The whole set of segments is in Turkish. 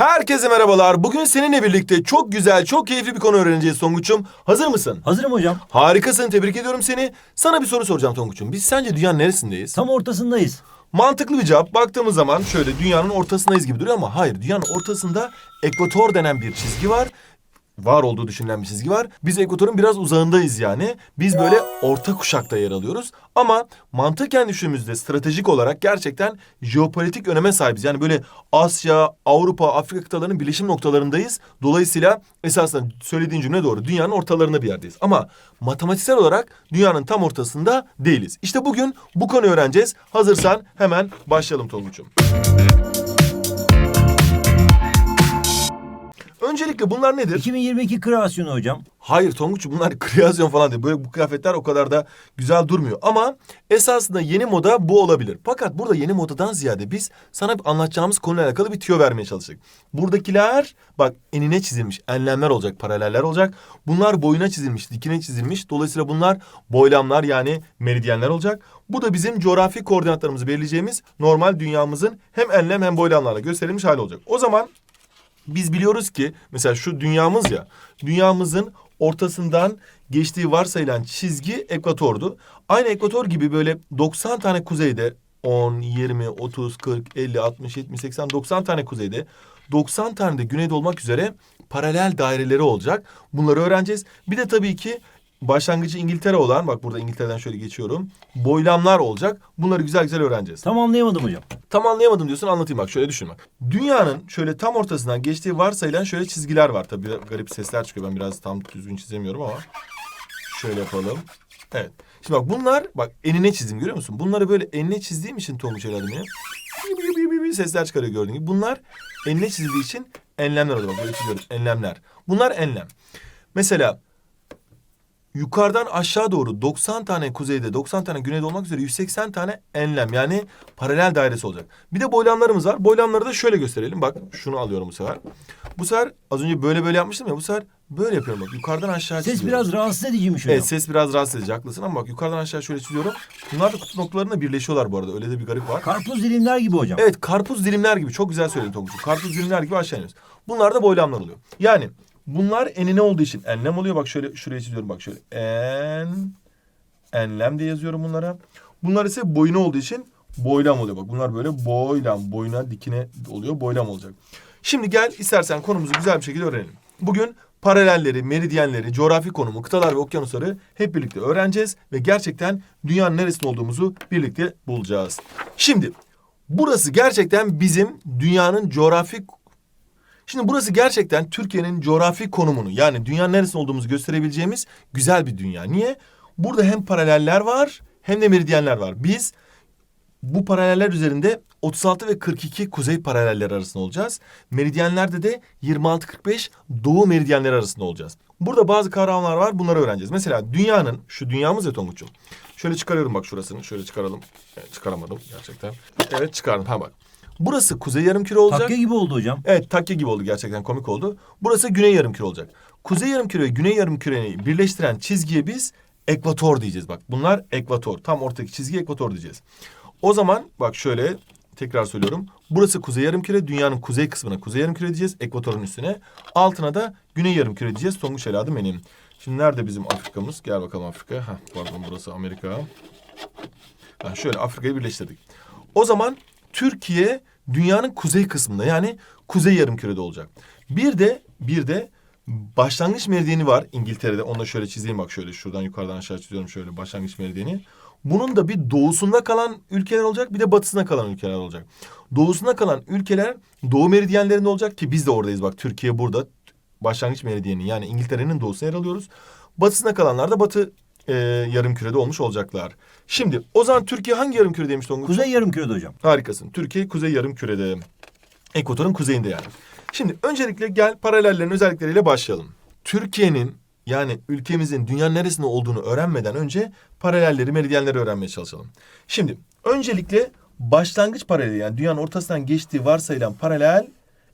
Herkese merhabalar. Bugün seninle birlikte çok güzel, çok keyifli bir konu öğreneceğiz Tonguç'um. Hazır mısın? Hazırım hocam. Harikasın, tebrik ediyorum seni. Sana bir soru soracağım Tonguç'um. Biz sence dünyanın neresindeyiz? Tam ortasındayız. Mantıklı bir cevap. Baktığımız zaman şöyle dünyanın ortasındayız gibi duruyor ama hayır. Dünyanın ortasında ekvator denen bir çizgi var. Var olduğu düşünülen bir çizgi var. Biz ekvatorun biraz uzağındayız yani. Biz böyle orta kuşakta yer alıyoruz. Ama mantıken düşündüğümüzde stratejik olarak gerçekten jeopolitik öneme sahibiz. Yani böyle Asya, Avrupa, Afrika kıtalarının birleşim noktalarındayız. Dolayısıyla esasında söylediğin cümle doğru. Dünyanın ortalarında bir yerdeyiz. Ama matematiksel olarak dünyanın tam ortasında değiliz. İşte bugün bu konuyu öğreneceğiz. Hazırsan hemen başlayalım Tonguç'um. Öncelikle bunlar nedir? 2022 kreasyonu hocam. Hayır Tonguç bunlar kreasyon falan değil. Böyle bu kıyafetler o kadar da güzel durmuyor. Ama esasında yeni moda bu olabilir. Fakat burada yeni modadan ziyade biz sana anlatacağımız konuyla alakalı bir tüyo vermeye çalıştık. Buradakiler bak enine çizilmiş enlemler olacak, paraleller olacak. Bunlar boyuna çizilmiş, dikine çizilmiş. Dolayısıyla bunlar boylamlar yani meridyenler olacak. Bu da bizim coğrafi koordinatlarımızı belirleyeceğimiz normal dünyamızın hem enlem hem boylamlarla gösterilmiş hali olacak. O zaman biz biliyoruz ki mesela şu dünyamız ya dünyamızın ortasından geçtiği varsayılan çizgi ekvatordu. Aynı ekvator gibi böyle 90 tane kuzeyde 10, 20, 30, 40, 50, 60, 70, 80, 90 tane kuzeyde 90 tane de güneyde olmak üzere paralel daireleri olacak. Bunları öğreneceğiz. Bir de tabii ki başlangıcı İngiltere olan bak burada İngiltere'den şöyle geçiyorum. Boylamlar olacak. Bunları güzel güzel öğreneceğiz. Tam anlayamadım hocam. Tam anlayamadım diyorsun anlatayım bak şöyle düşün bak. Dünyanın şöyle tam ortasından geçtiği varsayılan şöyle çizgiler var. Tabii garip sesler çıkıyor ben biraz tam düzgün çizemiyorum ama. Şöyle yapalım. Evet. Şimdi bak bunlar bak enine çizdim görüyor musun? Bunları böyle enine çizdiğim için gibi gibi gibi sesler çıkarıyor gördüğün gibi. Bunlar enine çizildiği için enlemler oluyor. Bak böyle çiziyorum enlemler. Bunlar enlem. Mesela yukarıdan aşağı doğru 90 tane kuzeyde 90 tane güneyde olmak üzere 180 tane enlem yani paralel dairesi olacak. Bir de boylamlarımız var. Boylamları da şöyle gösterelim. Bak şunu alıyorum bu sefer. Bu sefer az önce böyle böyle yapmıştım ya bu sefer böyle yapıyorum bak. Yukarıdan aşağı Ses çiziyorum. biraz rahatsız ediciymiş hocam. Evet ses biraz rahatsız edici haklısın ama bak yukarıdan aşağı şöyle çiziyorum. Bunlar da kutu noktalarında birleşiyorlar bu arada. Öyle de bir garip var. Karpuz dilimler gibi hocam. Evet karpuz dilimler gibi çok güzel söyledin Tonguç'um. Karpuz dilimler gibi aşağı iniyoruz. Bunlar da boylamlar oluyor. Yani bunlar enine olduğu için enlem oluyor. Bak şöyle şuraya çiziyorum bak şöyle. En enlem diye yazıyorum bunlara. Bunlar ise boyuna olduğu için boylam oluyor. Bak bunlar böyle boylam, boyuna dikine oluyor. Boylam olacak. Şimdi gel istersen konumuzu güzel bir şekilde öğrenelim. Bugün paralelleri, meridyenleri, coğrafi konumu, kıtalar ve okyanusları hep birlikte öğreneceğiz ve gerçekten dünyanın neresinde olduğumuzu birlikte bulacağız. Şimdi burası gerçekten bizim dünyanın coğrafi Şimdi burası gerçekten Türkiye'nin coğrafi konumunu yani dünyanın neresinde olduğumuzu gösterebileceğimiz güzel bir dünya. Niye? Burada hem paraleller var hem de meridyenler var. Biz bu paraleller üzerinde 36 ve 42 kuzey paraleller arasında olacağız. Meridyenlerde de 26-45 doğu meridyenleri arasında olacağız. Burada bazı kavramlar var bunları öğreneceğiz. Mesela dünyanın, şu dünyamız ya Tonguç'um. Şöyle çıkarıyorum bak şurasını. Şöyle çıkaralım. Evet, çıkaramadım gerçekten. Evet çıkardım. Ha bak. Burası kuzey yarımküre olacak. Takke gibi oldu hocam. Evet takke gibi oldu gerçekten komik oldu. Burası güney yarımküre olacak. Kuzey yarımküre ve güney yarımküreyi birleştiren çizgiye biz ekvator diyeceğiz bak. Bunlar ekvator. Tam ortadaki çizgi ekvator diyeceğiz. O zaman bak şöyle tekrar söylüyorum. Burası kuzey yarımküre. Dünyanın kuzey kısmına kuzey yarımküre diyeceğiz. Ekvatorun üstüne. Altına da güney yarımküre diyeceğiz. Tonguç eladım benim. Şimdi nerede bizim Afrika'mız? Gel bakalım Afrika. Heh, pardon burası Amerika. Ha, şöyle Afrika'yı birleştirdik. O zaman Türkiye dünyanın kuzey kısmında yani kuzey yarımkürede olacak. Bir de bir de başlangıç meridyeni var İngiltere'de. Onu da şöyle çizeyim bak şöyle şuradan yukarıdan aşağı çiziyorum şöyle başlangıç meridyeni. Bunun da bir doğusunda kalan ülkeler olacak bir de batısında kalan ülkeler olacak. Doğusunda kalan ülkeler doğu meridyenlerinde olacak ki biz de oradayız bak Türkiye burada başlangıç meridyeni yani İngiltere'nin doğusuna yer alıyoruz. Batısında kalanlar da batı e, yarımkürede olmuş olacaklar. Şimdi o zaman Türkiye hangi yarımküredeymiş Tonguç? Kuzey yarımkürede hocam. Harikasın. Türkiye kuzey yarım kürede. Ekvatorun kuzeyinde yani. Şimdi öncelikle gel paralellerin özellikleriyle başlayalım. Türkiye'nin yani ülkemizin dünyanın neresinde olduğunu öğrenmeden önce paralelleri, meridyenleri öğrenmeye çalışalım. Şimdi öncelikle başlangıç paraleli yani dünyanın ortasından geçtiği varsayılan paralel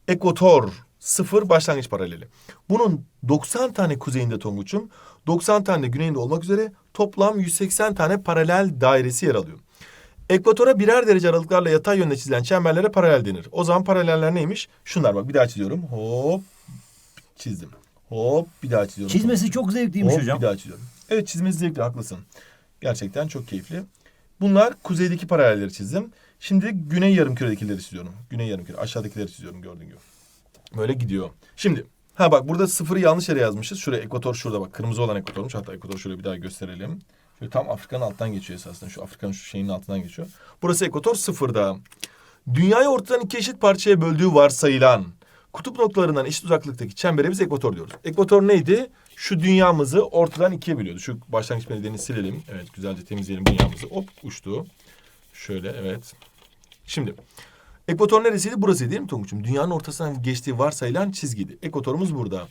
ekvator sıfır başlangıç paraleli. Bunun 90 tane kuzeyinde Tonguç'um, 90 tane de güneyinde olmak üzere toplam 180 tane paralel dairesi yer alıyor. Ekvatora birer derece aralıklarla yatay yönde çizilen çemberlere paralel denir. O zaman paraleller neymiş? Şunlar bak bir daha çiziyorum. Hop çizdim. Hop bir daha çiziyorum. Çizmesi çok zevkliymiş Hop hocam. bir daha çiziyorum. Evet çizmesi zevkli haklısın. Gerçekten çok keyifli. Bunlar kuzeydeki paralelleri çizdim. Şimdi güney yarımküredekileri çiziyorum. Güney yarımküre aşağıdakileri çiziyorum gördüğün gibi. Böyle gidiyor. Şimdi ha bak burada sıfırı yanlış yere yazmışız. Şuraya ekvator şurada bak. Kırmızı olan ekvatormuş. Hatta ekvator şöyle bir daha gösterelim. Şöyle tam Afrika'nın altından geçiyor esasında. Şu Afrika'nın şu şeyinin altından geçiyor. Burası ekvator sıfırda. Dünyayı ortadan iki eşit parçaya böldüğü varsayılan kutup noktalarından eşit uzaklıktaki çembere biz ekvator diyoruz. Ekvator neydi? Şu dünyamızı ortadan ikiye bölüyordu. Şu başlangıç meridyeni silelim. Evet güzelce temizleyelim dünyamızı. Hop uçtu. Şöyle evet. Şimdi ekvator neresiydi? Burasıydı değil mi Tonguç'um? Dünyanın ortasından geçtiği varsayılan çizgiydi. Ekvatorumuz burada.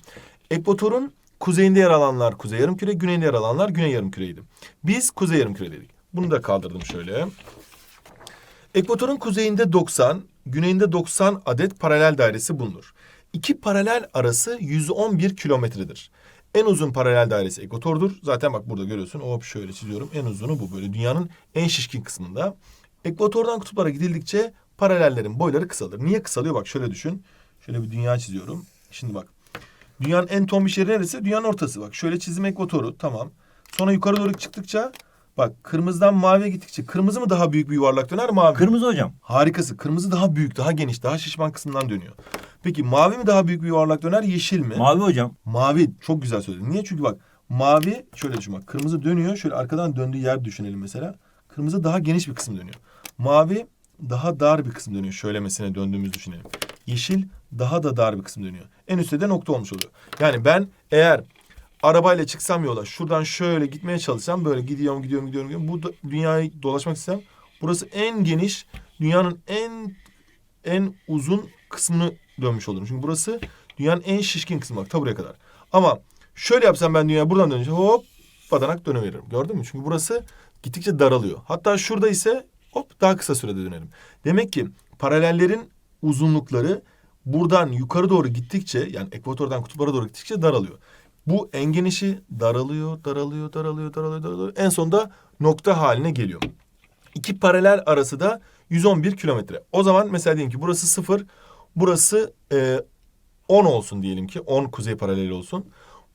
Ekvatorun kuzeyinde yer alanlar kuzey yarımküre, güneyinde yer alanlar güney yarımküreydi. Biz kuzey yarımküre dedik. Bunu da kaldırdım şöyle. Ekvatorun kuzeyinde 90, güneyinde 90 adet paralel dairesi bulunur. İki paralel arası 111 kilometredir. En uzun paralel dairesi ekvatordur. Zaten bak burada görüyorsun. Hop şöyle çiziyorum. En uzunu bu böyle dünyanın en şişkin kısmında. Ekvatordan kutuplara gidildikçe paralellerin boyları kısalır. Niye kısalıyor? Bak şöyle düşün. Şöyle bir dünya çiziyorum. Şimdi bak. Dünyanın en tombiş yeri neresi? Dünyanın ortası. Bak şöyle çizim ekvatoru. Tamam. Sonra yukarı doğru çıktıkça bak kırmızıdan maviye gittikçe kırmızı mı daha büyük bir yuvarlak döner mavi? mi? Kırmızı hocam. Harikası. Kırmızı daha büyük, daha geniş, daha şişman kısmından dönüyor. Peki mavi mi daha büyük bir yuvarlak döner, yeşil mi? Mavi hocam. mavi çok güzel söyledin. Niye? Çünkü bak mavi şöyle düşün bak. Kırmızı dönüyor. Şöyle arkadan döndüğü yer düşünelim mesela. Kırmızı daha geniş bir kısım dönüyor. Mavi daha dar bir kısım dönüyor. Şöylemesine döndüğümüz düşünelim. Yeşil daha da dar bir kısım dönüyor. En üstte de nokta olmuş oluyor. Yani ben eğer arabayla çıksam yola şuradan şöyle gitmeye çalışsam böyle gidiyorum gidiyorum gidiyorum. gidiyorum. Bu da, dünyayı dolaşmak istem. Burası en geniş dünyanın en en uzun kısmını dönmüş olurum. Çünkü burası dünyanın en şişkin kısmı bak ta buraya kadar. Ama şöyle yapsam ben dünyaya buradan dönünce hop badanak döneveririm. Gördün mü? Çünkü burası gittikçe daralıyor. Hatta şurada ise hop daha kısa sürede dönerim. Demek ki paralellerin uzunlukları buradan yukarı doğru gittikçe yani ekvatordan kutuplara doğru gittikçe daralıyor. Bu en genişi daralıyor, daralıyor, daralıyor, daralıyor, daralıyor. En sonunda nokta haline geliyor. İki paralel arası da 111 kilometre. O zaman mesela diyelim ki burası sıfır, burası e, 10 olsun diyelim ki. 10 kuzey paraleli olsun.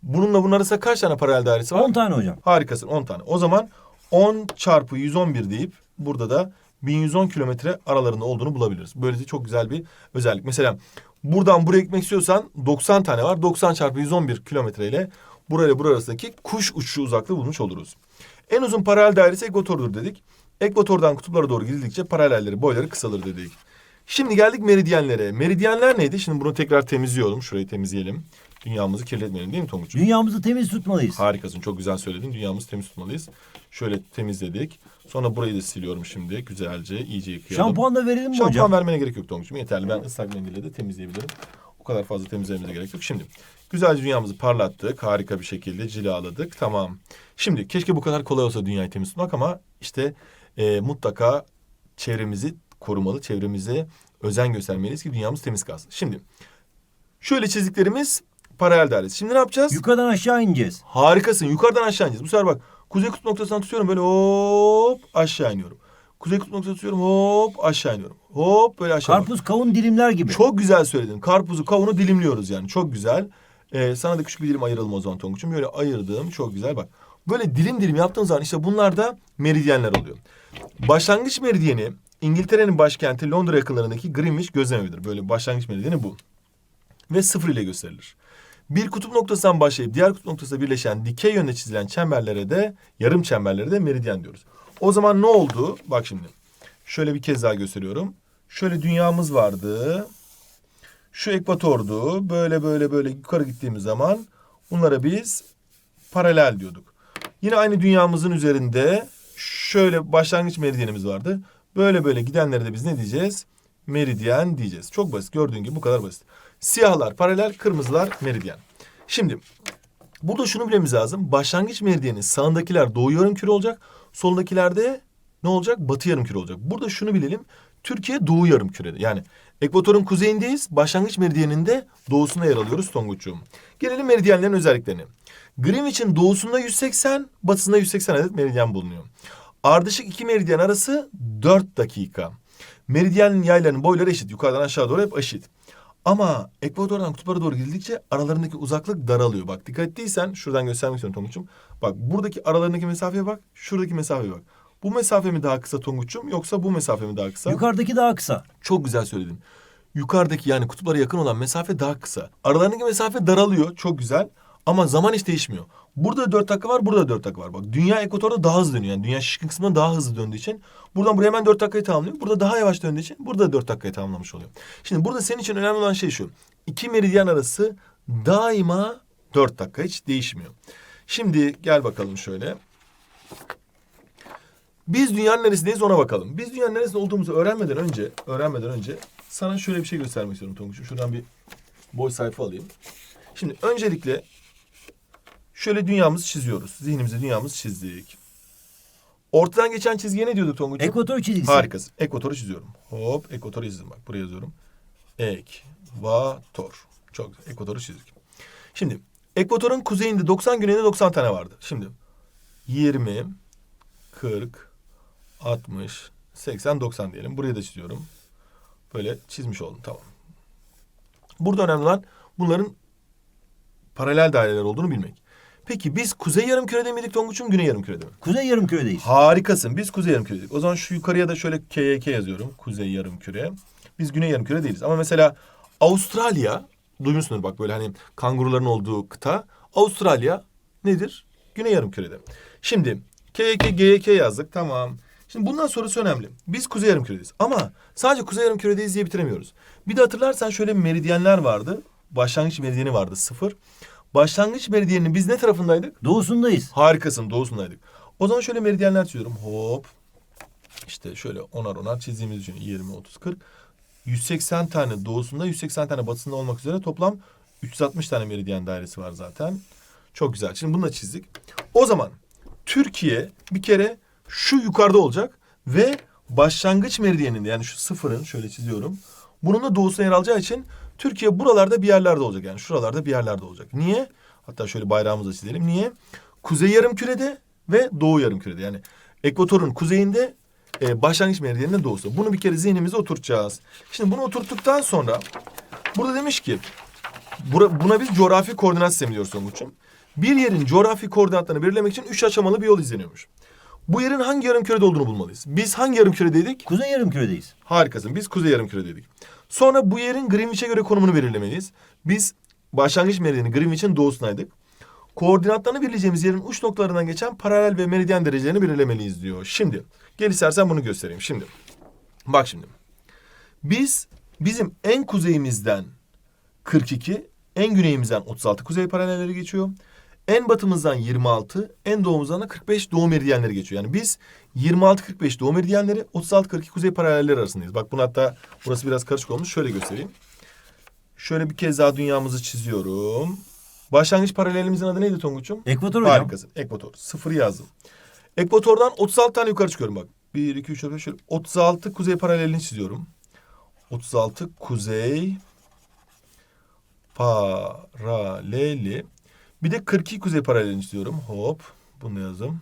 Bununla bunun arasında kaç tane paralel dairesi var? 10 tane hocam. Harikasın 10 tane. O zaman 10 çarpı 111 deyip burada da 1110 kilometre aralarında olduğunu bulabiliriz. Böylece çok güzel bir özellik. Mesela buradan buraya gitmek istiyorsan 90 tane var. 90 çarpı 111 kilometre ile burayla bura arasındaki kuş uçuşu uzaklığı bulmuş oluruz. En uzun paralel dairesi ekvatordur dedik. Ekvatordan kutuplara doğru gidildikçe paralelleri boyları kısalır dedik. Şimdi geldik meridyenlere. Meridyenler neydi? Şimdi bunu tekrar temizliyorum. Şurayı temizleyelim. Dünyamızı kirletmeyelim değil mi Tonguç'um? Dünyamızı temiz tutmalıyız. Harikasın. Çok güzel söyledin. Dünyamızı temiz tutmalıyız. Şöyle temizledik. Sonra burayı da siliyorum şimdi. Güzelce iyice yıkayalım. Şampuan da verelim mi Şampuan hocam? vermene gerek yok Tonguç'um. Yeterli. Ben ıslak mendille de temizleyebilirim. O kadar fazla temizlememize gerek yok. Şimdi güzelce dünyamızı parlattık. Harika bir şekilde cilaladık. Tamam. Şimdi keşke bu kadar kolay olsa dünyayı temiz tutmak ama işte e, mutlaka çevremizi korumalı. Çevremize özen göstermeliyiz ki dünyamız temiz kalsın. Şimdi şöyle çizdiklerimiz paralel dairesi. Şimdi ne yapacağız? Yukarıdan aşağı ineceğiz. Harikasın. Yukarıdan aşağı ineceğiz. Bu sefer bak. Kuzey kutup noktasından tutuyorum böyle hop aşağı iniyorum. Kuzey kutup noktasından tutuyorum hop aşağı iniyorum. Hop böyle aşağı. Karpuz, kavun, dilimler gibi. Çok güzel söyledin. Karpuzu, kavunu dilimliyoruz yani. Çok güzel. Ee, sana da küçük bir dilim ayıralım o zaman Tonguç'um. Böyle ayırdım. Çok güzel bak. Böyle dilim dilim yaptığın zaman işte bunlar da meridyenler oluyor. Başlangıç meridyeni İngiltere'nin başkenti Londra yakınlarındaki Greenwich gözlemevidir. Böyle başlangıç meridyeni bu. Ve sıfır ile gösterilir. Bir kutup noktasından başlayıp diğer kutup noktasına birleşen dikey yönde çizilen çemberlere de yarım çemberlere de meridyen diyoruz. O zaman ne oldu? Bak şimdi. Şöyle bir kez daha gösteriyorum. Şöyle dünyamız vardı. Şu ekvatordu. Böyle böyle böyle yukarı gittiğimiz zaman bunlara biz paralel diyorduk. Yine aynı dünyamızın üzerinde şöyle başlangıç meridyenimiz vardı. Böyle böyle gidenlere de biz ne diyeceğiz? Meridyen diyeceğiz. Çok basit. Gördüğün gibi bu kadar basit. Siyahlar paralel, kırmızılar meridyen. Şimdi burada şunu bilmemiz lazım. Başlangıç meridyenin sağındakiler doğu yarımküre olacak. Soldakilerde ne olacak? Batı yarımküre olacak. Burada şunu bilelim. Türkiye doğu yarımkürede. Yani ekvatorun kuzeyindeyiz. Başlangıç meridyeninde doğusunda yer alıyoruz Tonguç'um. Gelelim meridyenlerin özelliklerine. Greenwich'in doğusunda 180, batısında 180 adet meridyen bulunuyor. Ardışık iki meridyen arası 4 dakika. Meridyen yaylarının boyları eşit. Yukarıdan aşağı doğru hep eşit. Ama ekvatordan kutuplara doğru gidildikçe aralarındaki uzaklık daralıyor. Bak dikkat ettiysen şuradan göstermek istiyorum Tonguç'um. Bak buradaki aralarındaki mesafeye bak. Şuradaki mesafeye bak. Bu mesafe mi daha kısa Tonguç'um yoksa bu mesafe mi daha kısa? Yukarıdaki daha kısa. Çok güzel söyledin. Yukarıdaki yani kutuplara yakın olan mesafe daha kısa. Aralarındaki mesafe daralıyor. Çok güzel. Ama zaman hiç değişmiyor. Burada 4 dakika var, burada 4 dakika var. Bak dünya ekvatorda daha hızlı dönüyor. Yani dünya şişkin kısmında daha hızlı döndüğü için buradan buraya hemen 4 dakikayı tamamlıyor. Burada daha yavaş döndüğü için burada da 4 dakikayı tamamlamış oluyor. Şimdi burada senin için önemli olan şey şu. İki meridyen arası daima 4 dakika hiç değişmiyor. Şimdi gel bakalım şöyle. Biz dünyanın neresindeyiz ona bakalım. Biz dünyanın neresinde olduğumuzu öğrenmeden önce, öğrenmeden önce sana şöyle bir şey göstermek istiyorum Tonguç'um. Şuradan bir boy sayfa alayım. Şimdi öncelikle şöyle dünyamızı çiziyoruz. Zihnimize dünyamızı çizdik. Ortadan geçen çizgiye ne diyorduk Tonguç'um? Ekvator çizgisi. Harikasın. Ekvatoru çiziyorum. Hop ekvatoru çizdim bak. Buraya yazıyorum. Ekvator. Çok güzel. Ekvatoru çizdik. Şimdi ekvatorun kuzeyinde 90 güneyinde 90 tane vardı. Şimdi 20, 40, 60, 80, 90 diyelim. Buraya da çiziyorum. Böyle çizmiş oldum. Tamam. Burada önemli olan bunların paralel daireler olduğunu bilmek. Peki biz kuzey yarım kürede miydik Tonguç'um, güney yarım kürede mi? Kuzey yarımküredeyiz. Harikasın. Biz kuzey yarım küredik. O zaman şu yukarıya da şöyle KYK yazıyorum. Kuzey yarım küre. Biz güney yarım küre değiliz. Ama mesela Avustralya, duymuşsunuz bak böyle hani kanguruların olduğu kıta. Avustralya nedir? Güney yarım kürede. Şimdi KYK, GYK yazdık. Tamam. Şimdi bundan sonrası önemli. Biz kuzey yarım küredeyiz. Ama sadece kuzey yarım küredeyiz diye bitiremiyoruz. Bir de hatırlarsan şöyle meridyenler vardı. Başlangıç meridyeni vardı sıfır. Başlangıç meridyeninin biz ne tarafındaydık? Doğusundayız. Harikasın doğusundaydık. O zaman şöyle meridyenler çiziyorum. Hop. İşte şöyle onar onar çizdiğimiz için 20, 30, 40. 180 tane doğusunda 180 tane batısında olmak üzere toplam 360 tane meridyen dairesi var zaten. Çok güzel. Şimdi bunu da çizdik. O zaman Türkiye bir kere şu yukarıda olacak ve başlangıç meridyeninde yani şu sıfırın şöyle çiziyorum. Bunun da doğusuna yer alacağı için Türkiye buralarda bir yerlerde olacak. Yani şuralarda bir yerlerde olacak. Niye? Hatta şöyle bayrağımızı çizelim. Niye? Kuzey yarımkürede ve doğu yarımkürede. Yani ekvatorun kuzeyinde e, başlangıç meridyeninin doğusu. Bunu bir kere zihnimize oturtacağız. Şimdi bunu oturttuktan sonra burada demiş ki bura- buna biz coğrafi koordinat sistemi diyoruz Tonguç'um. Bir yerin coğrafi koordinatlarını belirlemek için üç aşamalı bir yol izleniyormuş. Bu yerin hangi yarımkürede olduğunu bulmalıyız. Biz hangi yarımküredeydik? Kuzey yarımküredeyiz. Harikasın. Biz kuzey yarımküredeydik. Sonra bu yerin Greenwich'e göre konumunu belirlemeliyiz. Biz başlangıç meridyeni Greenwich'in doğusundaydık. Koordinatlarını belirleyeceğimiz yerin uç noktalarından geçen paralel ve meridyen derecelerini belirlemeliyiz diyor. Şimdi gel istersen bunu göstereyim. Şimdi bak şimdi. Biz bizim en kuzeyimizden 42, en güneyimizden 36 kuzey paralelleri geçiyor. En batımızdan 26, en doğumuzdan da 45 doğu meridyenleri geçiyor. Yani biz 26-45 doğu meridyenleri, 36-42 kuzey paralelleri arasındayız. Bak bunu hatta burası biraz karışık olmuş. Şöyle göstereyim. Şöyle bir kez daha dünyamızı çiziyorum. Başlangıç paralelimizin adı neydi Tonguç'um? Ekvator hocam. Harikasın. Ekvator. Sıfırı yazdım. Ekvatordan 36 tane yukarı çıkıyorum bak. 1, 2, 3, 4, 5, şöyle. 36 kuzey paralelini çiziyorum. 36 kuzey paraleli. Bir de 42 kuzey paralelini çiziyorum. Hop. Bunu yazdım.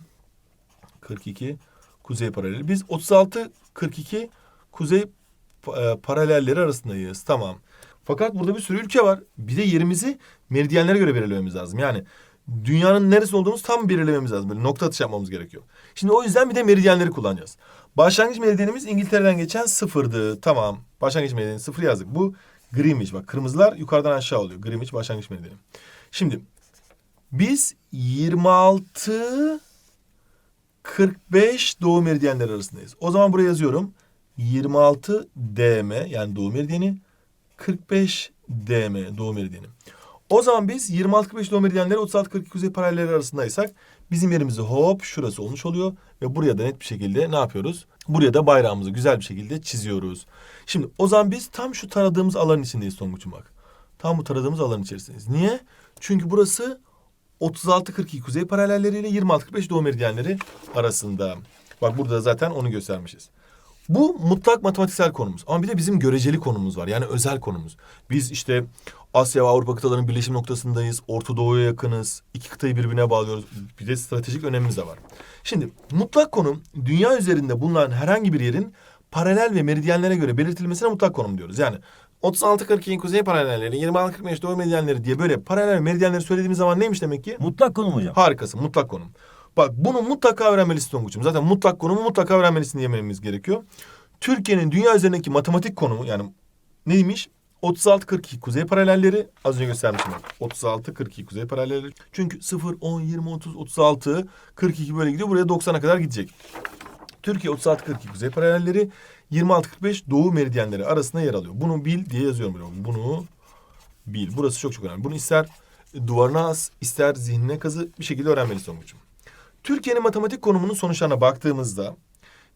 42 kuzey paraleli. Biz 36 42 kuzey e, paralelleri arasındayız. Tamam. Fakat burada bir sürü ülke var. Bir de yerimizi meridyenlere göre belirlememiz lazım. Yani dünyanın neresi olduğumuzu tam belirlememiz lazım. Böyle nokta atışı yapmamız gerekiyor. Şimdi o yüzden bir de meridyenleri kullanacağız. Başlangıç meridyenimiz İngiltere'den geçen sıfırdı. Tamam. Başlangıç meridyeni sıfır yazdık. Bu Greenwich. Bak kırmızılar yukarıdan aşağı oluyor. Greenwich başlangıç meridyeni. Şimdi biz 26 45 doğu meridyenleri arasındayız. O zaman buraya yazıyorum. 26 DM yani doğu meridyeni 45 DM doğu meridyeni. O zaman biz 26-45 doğu meridyenleri 36-42 kuzey paralelleri arasındaysak bizim yerimizi hop şurası olmuş oluyor. Ve buraya da net bir şekilde ne yapıyoruz? Buraya da bayrağımızı güzel bir şekilde çiziyoruz. Şimdi o zaman biz tam şu taradığımız alanın içindeyiz Tonguç'um bak. Tam bu taradığımız alanın içerisindeyiz. Niye? Çünkü burası 36-42 kuzey paralelleriyle 26-45 doğu meridyenleri arasında. Bak burada zaten onu göstermişiz. Bu mutlak matematiksel konumuz. Ama bir de bizim göreceli konumuz var. Yani özel konumuz. Biz işte Asya ve Avrupa kıtalarının birleşim noktasındayız. Orta Doğu'ya yakınız. İki kıtayı birbirine bağlıyoruz. Bir de stratejik önemimiz de var. Şimdi mutlak konum dünya üzerinde bulunan herhangi bir yerin paralel ve meridyenlere göre belirtilmesine mutlak konum diyoruz. Yani 36-42 kuzey paralelleri, 26-45 doğu meridyenleri diye böyle paralel meridyenleri söylediğimiz zaman neymiş demek ki? Mutlak konum hocam. Harikasın mutlak konum. Bak bunu mutlaka öğrenmelisin Tonguç'um. Zaten mutlak konumu mutlaka öğrenmelisin diyememiz gerekiyor. Türkiye'nin dünya üzerindeki matematik konumu yani neymiş? 36-42 kuzey paralelleri az önce göstermiştim bak. 36-42 kuzey paralelleri. Çünkü 0, 10, 20, 30, 36, 42 böyle gidiyor. Buraya 90'a kadar gidecek. Türkiye 36-42 kuzey paralelleri 26-45 doğu meridyenleri arasında yer alıyor. Bunu bil diye yazıyorum buraya. Bunu bil. Burası çok çok önemli. Bunu ister duvarına as, ister zihnine kazı bir şekilde öğrenmelisin Tonguç'um. Türkiye'nin matematik konumunun sonuçlarına baktığımızda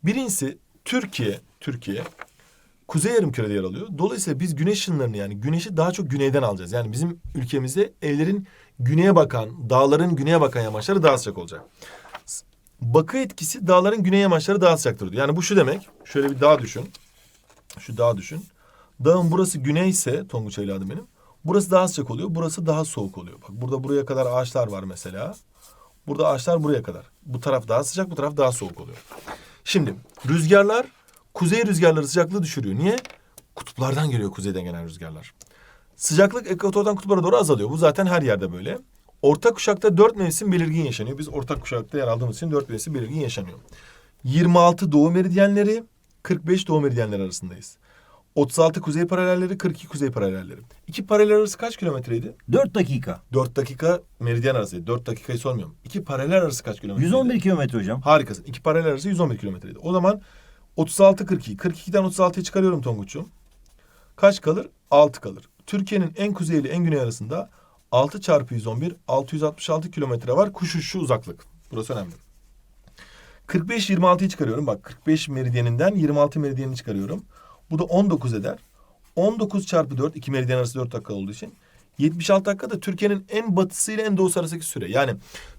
birincisi Türkiye, Türkiye kuzey yarımkürede yer alıyor. Dolayısıyla biz güneş ışınlarını yani güneşi daha çok güneyden alacağız. Yani bizim ülkemizde evlerin güneye bakan, dağların güneye bakan yamaçları daha sıcak olacak. Bakı etkisi dağların güney yamaçları daha sıcaktır diyor. Yani bu şu demek. Şöyle bir dağ düşün. Şu dağ düşün. Dağın burası güneyse Tonguç evladım benim. Burası daha sıcak oluyor. Burası daha soğuk oluyor. Bak burada buraya kadar ağaçlar var mesela. Burada ağaçlar buraya kadar. Bu taraf daha sıcak, bu taraf daha soğuk oluyor. Şimdi rüzgarlar kuzey rüzgarları sıcaklığı düşürüyor. Niye? Kutuplardan geliyor kuzeyden gelen rüzgarlar. Sıcaklık ekvatordan kutuplara doğru azalıyor. Bu zaten her yerde böyle. Orta kuşakta dört mevsim belirgin yaşanıyor. Biz orta kuşakta yer aldığımız için dört mevsim belirgin yaşanıyor. 26 doğu meridyenleri, 45 doğu meridyenleri arasındayız. 36 kuzey paralelleri, 42 kuzey paralelleri. İki paralel arası kaç kilometreydi? 4 dakika. 4 dakika meridyen arasıydı. 4 dakikayı sormuyorum. İki paralel arası kaç kilometreydi? 111 kilometre hocam. Harikasın. İki paralel arası 111 kilometreydi. O zaman 36 42. 42'den 36'yı çıkarıyorum Tonguç'um. Kaç kalır? 6 kalır. Türkiye'nin en kuzey ile en güney arasında 6 çarpı 111 666 kilometre var. Kuş uçuşu uzaklık. Burası önemli. 45 26'yı çıkarıyorum. Bak 45 meridyeninden 26 meridyenini çıkarıyorum. Bu da 19 eder. 19 çarpı 4 iki meridyen arası 4 dakika olduğu için 76 dakika da Türkiye'nin en batısı ile en doğusu arasındaki süre. Yani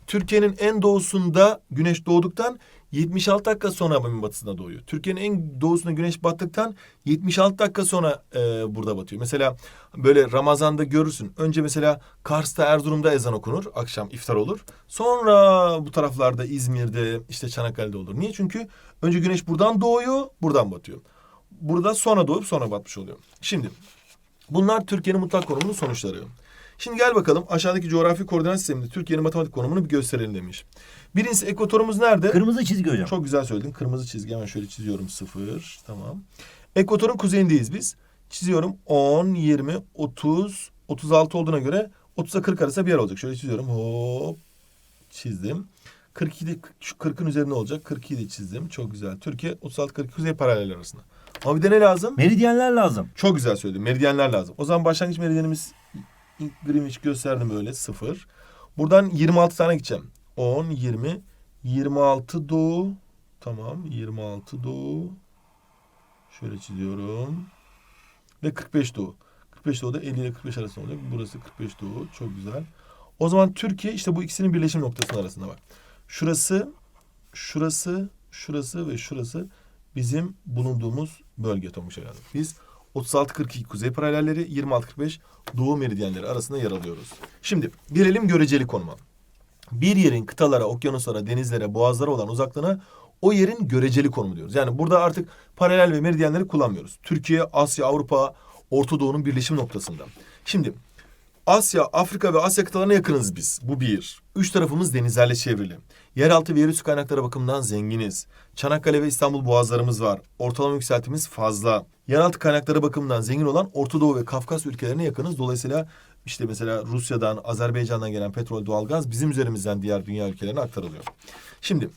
Türkiye'nin en doğusunda güneş doğduktan 76 dakika sonra Amazon batısına doğuyor. Türkiye'nin en doğusunda güneş battıktan 76 dakika sonra e, burada batıyor. Mesela böyle Ramazan'da görürsün. Önce mesela Kars'ta Erzurum'da ezan okunur. Akşam iftar olur. Sonra bu taraflarda İzmir'de işte Çanakkale'de olur. Niye? Çünkü önce güneş buradan doğuyor, buradan batıyor. Burada sonra doğup sonra batmış oluyor. Şimdi bunlar Türkiye'nin mutlak konumunun sonuçları. Şimdi gel bakalım aşağıdaki coğrafi koordinat sisteminde Türkiye'nin matematik konumunu bir gösterelim demiş. Birincisi ekvatorumuz nerede? Kırmızı çizgi hocam. Çok güzel söyledin. Kırmızı çizgi hemen şöyle çiziyorum. Sıfır. Tamam. Ekvatorun kuzeyindeyiz biz. Çiziyorum. 10, 20, 30, 36 olduğuna göre 30'a 40 arası bir yer olacak. Şöyle çiziyorum. Hop. Çizdim. 42'de şu 40'ın üzerinde olacak. 42'yi de çizdim. Çok güzel. Türkiye 36 42 kuzey paralel arasında. Ama bir de ne lazım? Meridyenler lazım. Çok güzel söyledin. Meridyenler lazım. O zaman başlangıç meridyenimiz Greenwich gösterdim böyle sıfır. Buradan 26 tane gideceğim. 10, 20, 26 doğu. Tamam 26 doğu. Şöyle çiziyorum. Ve 45 doğu. 45 doğu da 50 ile 45 arasında olacak. Burası 45 doğu. Çok güzel. O zaman Türkiye işte bu ikisinin birleşim noktasının arasında bak. Şurası, şurası, şurası ve şurası bizim bulunduğumuz bölge Tomuş. Biz 36-42 kuzey paralelleri, 26-45 doğu meridyenleri arasında yer alıyoruz. Şimdi gelelim göreceli konuma. Bir yerin kıtalara, okyanuslara, denizlere, boğazlara olan uzaklığına o yerin göreceli konumu diyoruz. Yani burada artık paralel ve meridyenleri kullanmıyoruz. Türkiye, Asya, Avrupa, Orta Doğu'nun birleşim noktasında. Şimdi Asya, Afrika ve Asya kıtalarına yakınız biz. Bu bir. Üç tarafımız denizlerle çevrili. Yeraltı ve yerüstü kaynakları bakımından zenginiz. Çanakkale ve İstanbul boğazlarımız var. Ortalama yükseltimiz fazla. Yeraltı kaynakları bakımından zengin olan Orta Doğu ve Kafkas ülkelerine yakınız. Dolayısıyla işte mesela Rusya'dan, Azerbaycan'dan gelen petrol, doğalgaz bizim üzerimizden diğer dünya ülkelerine aktarılıyor. Şimdi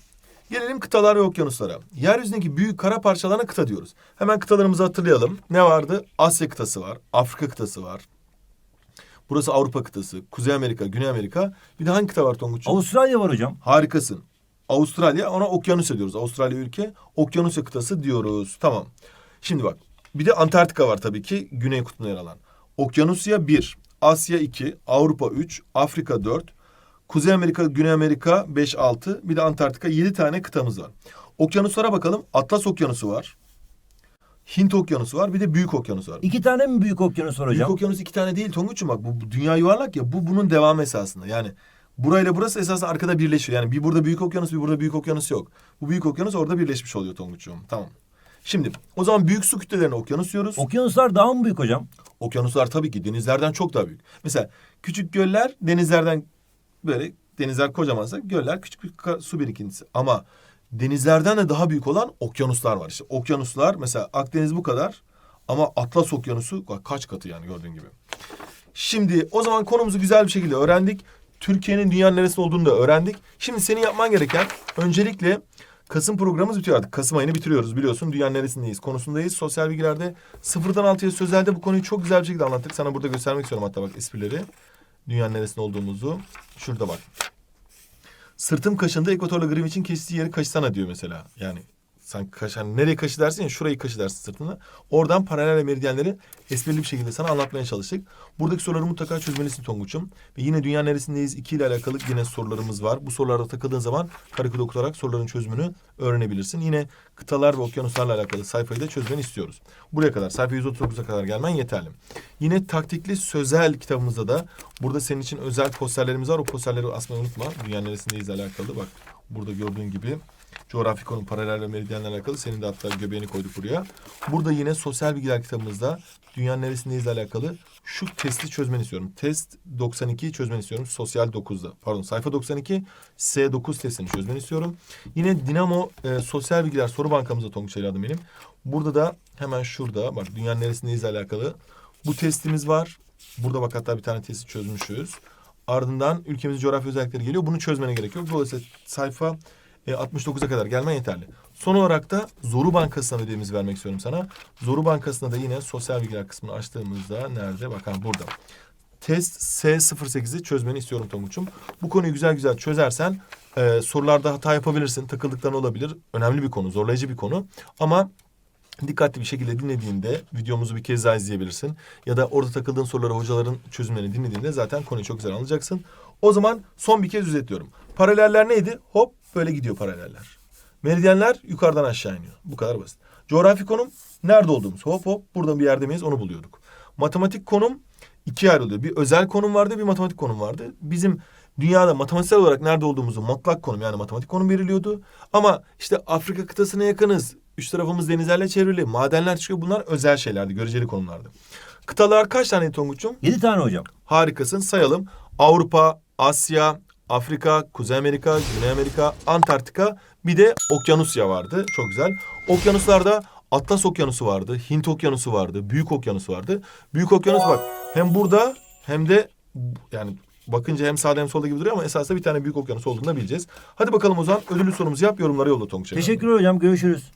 Gelelim kıtalar ve okyanuslara. Yeryüzündeki büyük kara parçalarına kıta diyoruz. Hemen kıtalarımızı hatırlayalım. Ne vardı? Asya kıtası var, Afrika kıtası var. Burası Avrupa kıtası, Kuzey Amerika, Güney Amerika. Bir de hangi kıta var Tonguç'um? Avustralya var hocam. Harikasın. Avustralya ona okyanusya diyoruz. Avustralya ülke okyanusya kıtası diyoruz. Tamam. Şimdi bak bir de Antarktika var tabii ki Güney Kutbu'na yer alan. Okyanusya 1, Asya 2, Avrupa 3, Afrika 4, Kuzey Amerika, Güney Amerika 5, 6, bir de Antarktika 7 tane kıtamız var. Okyanuslara bakalım. Atlas Okyanusu var. Hint okyanusu var bir de Büyük okyanus var. İki tane mi büyük okyanus var Büyük hocam? okyanus iki tane değil Tonguç'um bak bu, bu dünya yuvarlak ya bu bunun devamı esasında. Yani burayla burası esasında arkada birleşiyor. Yani bir burada büyük okyanus bir burada büyük okyanus yok. Bu büyük okyanus orada birleşmiş oluyor Tonguç'um. Tamam. Şimdi o zaman büyük su kütlelerine okyanus diyoruz. Okyanuslar daha mı büyük hocam? Okyanuslar tabii ki denizlerden çok daha büyük. Mesela küçük göller denizlerden böyle denizler kocamansa göller küçük bir su birikintisi. Ama denizlerden de daha büyük olan okyanuslar var. İşte okyanuslar mesela Akdeniz bu kadar ama Atlas Okyanusu kaç katı yani gördüğün gibi. Şimdi o zaman konumuzu güzel bir şekilde öğrendik. Türkiye'nin dünyanın neresinde olduğunu da öğrendik. Şimdi senin yapman gereken öncelikle Kasım programımız bitiyor artık. Kasım ayını bitiriyoruz biliyorsun. Dünyanın neresindeyiz konusundayız. Sosyal bilgilerde sıfırdan altıya sözelde bu konuyu çok güzel bir şekilde anlattık. Sana burada göstermek istiyorum hatta bak esprileri. Dünyanın neresinde olduğumuzu. Şurada bak. Sırtım kaşındı ekvatorla Greenwich'in kestiği yeri kaşısana diyor mesela. Yani sen kaş, hani nereye kaşı dersin ya şurayı kaşı dersin sırtına. Oradan paralel meridyenleri esprili bir şekilde sana anlatmaya çalıştık. Buradaki soruları mutlaka çözmelisin Tonguç'um. Ve yine dünya neresindeyiz 2 ile alakalı yine sorularımız var. Bu sorularda takıldığın zaman karekod okutarak soruların çözümünü öğrenebilirsin. Yine kıtalar ve okyanuslarla alakalı sayfayı da çözmeni istiyoruz. Buraya kadar sayfa 139'a kadar gelmen yeterli. Yine taktikli sözel kitabımızda da burada senin için özel posterlerimiz var. O posterleri asmayı unutma. Dünya neresindeyiz alakalı bak. Burada gördüğün gibi coğrafi konu paralel ve meridyenle alakalı. Senin de hatta göbeğini koyduk buraya. Burada yine sosyal bilgiler kitabımızda dünyanın neresindeyiz alakalı şu testi çözmeni istiyorum. Test 92'yi çözmeni istiyorum. Sosyal 9'da. Pardon sayfa 92 S9 testini çözmeni istiyorum. Yine Dinamo e, sosyal bilgiler soru bankamızda Tonguç adım benim. Burada da hemen şurada bak dünyanın neresindeyiz alakalı bu testimiz var. Burada bak hatta bir tane testi çözmüşüz. Ardından ülkemizin coğrafya özellikleri geliyor. Bunu çözmene gerek yok. Dolayısıyla sayfa e, 69'a kadar gelmen yeterli. Son olarak da Zoru Bankası'na ödevimizi vermek istiyorum sana. Zoru Bankası'na da yine sosyal bilgiler kısmını açtığımızda nerede? Bakın burada. Test S08'i çözmeni istiyorum Tonguç'um. Bu konuyu güzel güzel çözersen e, sorularda hata yapabilirsin. Takıldıkların olabilir. Önemli bir konu, zorlayıcı bir konu. Ama dikkatli bir şekilde dinlediğinde videomuzu bir kez daha izleyebilirsin. Ya da orada takıldığın soruları hocaların çözümlerini dinlediğinde zaten konuyu çok güzel anlayacaksın. O zaman son bir kez özetliyorum. Paraleller neydi? Hop böyle gidiyor paraleller. Meridyenler yukarıdan aşağı iniyor. Bu kadar basit. Coğrafi konum nerede olduğumuz. Hop hop burada bir yerde miyiz onu buluyorduk. Matematik konum ikiye ayrılıyor. Bir özel konum vardı bir matematik konum vardı. Bizim dünyada matematiksel olarak nerede olduğumuzu mutlak konum yani matematik konum veriliyordu. Ama işte Afrika kıtasına yakınız. Üç tarafımız denizlerle çevrili. Madenler çıkıyor. Bunlar özel şeylerdi. Göreceli konumlardı. Kıtalar kaç tane Tonguç'um? Yedi tane hocam. Harikasın sayalım. Avrupa, Asya, Afrika, Kuzey Amerika, Güney Amerika, Antarktika bir de Okyanusya vardı. Çok güzel. Okyanuslarda Atlas Okyanusu vardı, Hint Okyanusu vardı, Büyük Okyanus vardı. Büyük Okyanus bak hem burada hem de yani bakınca hem sağda hem solda gibi duruyor ama esasında bir tane büyük okyanus olduğunu da bileceğiz. Hadi bakalım o zaman ödüllü sorumuzu yap yorumlara yolla Tonguç. Teşekkür hocam. Görüşürüz.